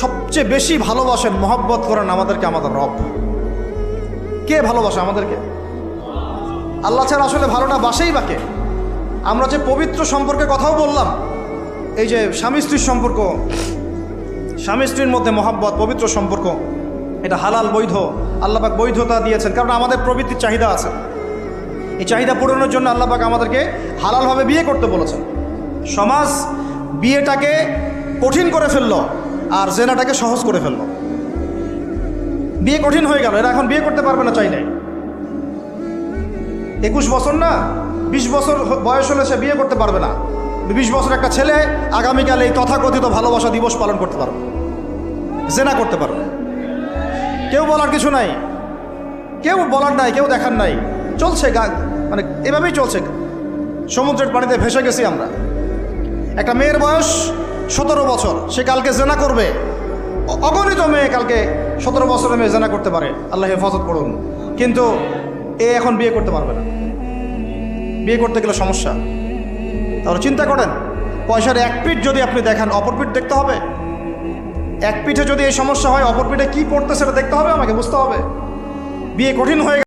সবচেয়ে বেশি ভালোবাসেন, মহব্বত করেন আমাদেরকে আমাদের রব। কে ভালোবাসে আমাদেরকে? আল্লাহ ছাড়া আসলে ভালোটা বাসেই বাকে আমরা যে পবিত্র সম্পর্কে কথাও বললাম, এই যে স্বামী স্ত্রীর সম্পর্ক, স্বামী স্ত্রীর মধ্যে মহাব্বত, পবিত্র সম্পর্ক, এটা হালাল বৈধ আল্লাপাক বৈধতা দিয়েছেন, কারণ আমাদের প্রবৃত্তির চাহিদা আছে। এই চাহিদা পূরণের জন্য আল্লাপাক আমাদেরকে হালালভাবে বিয়ে করতে বলেছেন। সমাজ বিয়েটাকে কঠিন করে ফেলল। আর জেনাটাকে সহজ করে ফেলল। বিয়ে কঠিন হয়ে গেল, এরা এখন বিয়ে করতে পারবে না চাইলে। একুশ বছর না, বিশ বছর বয়স হলে সে বিয়ে করতে পারবে না। বিশ বছর একটা ছেলে, আগামীকাল এই তথাকথিত ভালোবাসা দিবস পালন করতে পারবে। জেনা করতে পারবে। কেউ বলার কিছু নাই। কেউ বলার নাই, কেউ দেখার নাই। চলছে গা মানে এভাবেই চলছে। সমুদ্রের পানিতে ভেসে গেছি আমরা। একটা মেয়ের বয়স সতেরো বছর। সে কালকে জেনা করবে। অগণিত মেয়ে কালকে সতেরো বছরের মেয়ে জেনা করতে পারে। আল্লাহ হেফাজত করুন। কিন্তু এ এখন বিয়ে করতে পারবে না। বিয়ে করতে গেলে সমস্যা। তাহলে চিন্তা করেন, পয়সার এক পিঠ যদি আপনি দেখেন, অপর পিঠ দেখতে হবে? এক পিঠে যদি এই সমস্যা হয়, অপর পিঠে কী পড়তে সেটা দেখতে হবে? আমাকে বুঝতে হবে। বিয়ে কঠিন হয়ে